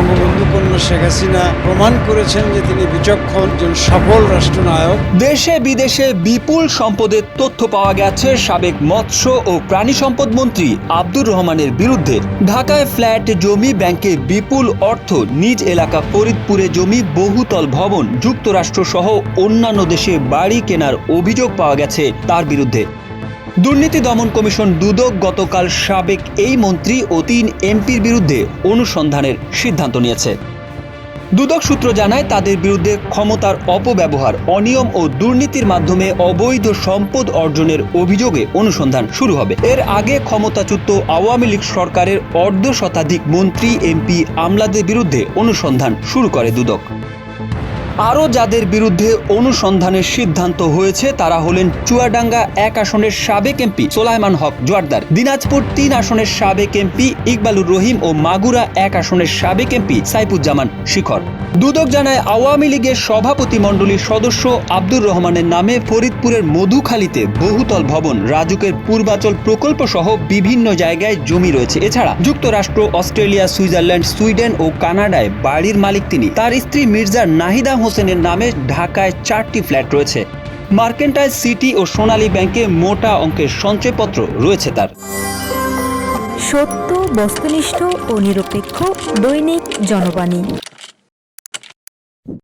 বঙ্গবন্ধু কন্যা শেখ হাসিনা প্রমাণ করেছেন যে তিনি বিচক্ষণ একজন সফল রাষ্ট্রনায়ক। দেশে বিদেশে বিপুল সম্পদের তথ্য পাওয়া গেছে সাবেক মৎস্য ও প্রাণী সম্পদ মন্ত্রী আব্দুর রহমানের বিরুদ্ধে। ঢাকায় ফ্ল্যাট জমি ব্যাংকে বিপুল অর্থ, নিজ এলাকা ফরিদপুরে জমি, বহুতল ভবন, যুক্তরাষ্ট্র সহ অন্যান্য দেশে বাড়ি কেনার অভিযোগ পাওয়া গেছে তার বিরুদ্ধে। দুর্নীতি দমন কমিশন দুদক গতকাল সাবেক এই মন্ত্রী ও তিন এমপির বিরুদ্ধে অনুসন্ধানের সিদ্ধান্ত নিয়েছে। দুদক সূত্র জানায়, তাদের বিরুদ্ধে ক্ষমতার অপব্যবহার, অনিয়ম ও দুর্নীতির মাধ্যমে অবৈধ সম্পদ অর্জনের অভিযোগে অনুসন্ধান শুরু হবে। এর আগে ক্ষমতাচ্যুত আওয়ামী লীগ সরকারের অর্ধ শতাধিক মন্ত্রী, এমপি, আমলাদের বিরুদ্ধে অনুসন্ধান শুরু করে দুদক। আরও যাদের বিরুদ্ধে অনুসন্ধানের সিদ্ধান্ত হয়েছে, তারা হলেন চুয়াডাঙ্গা এক আসনের সাবেক এমপি সোলাইমান হক জোয়ারদার, দিনাজপুর তিন আসনের সাবেক এমপি ইকবালুর রহিম ও মাগুরা এক আসনের সাবেক এমপি সাইফুজ্জামান শিখর। দুদক জানায়, আওয়ামী লীগের সভাপতি মণ্ডলীর সদস্য আব্দুর রহমানের নামে ফরিদপুরের মধুখালীতে বহুতল ভবন, রাজুকের পূর্বাচল প্রকল্প সহ বিভিন্ন জায়গায় জমি রয়েছে। এছাড়া যুক্তরাষ্ট্র, অস্ট্রেলিয়া, সুইজারল্যান্ড, সুইডেন ও কানাডায় বাড়ির মালিক তিনি। তার স্ত্রী মির্জা নাহিদা হোসেনের নামে ঢাকায় চারটি ফ্ল্যাট রয়েছে। মার্কেন্টাইল সিটি ও সোনালী ব্যাংকে মোটা অঙ্কের সঞ্চয়পত্র রয়েছে তার। সত্য, বস্তুনিষ্ঠ ও নিরপেক্ষ দৈনিক জনবাণী।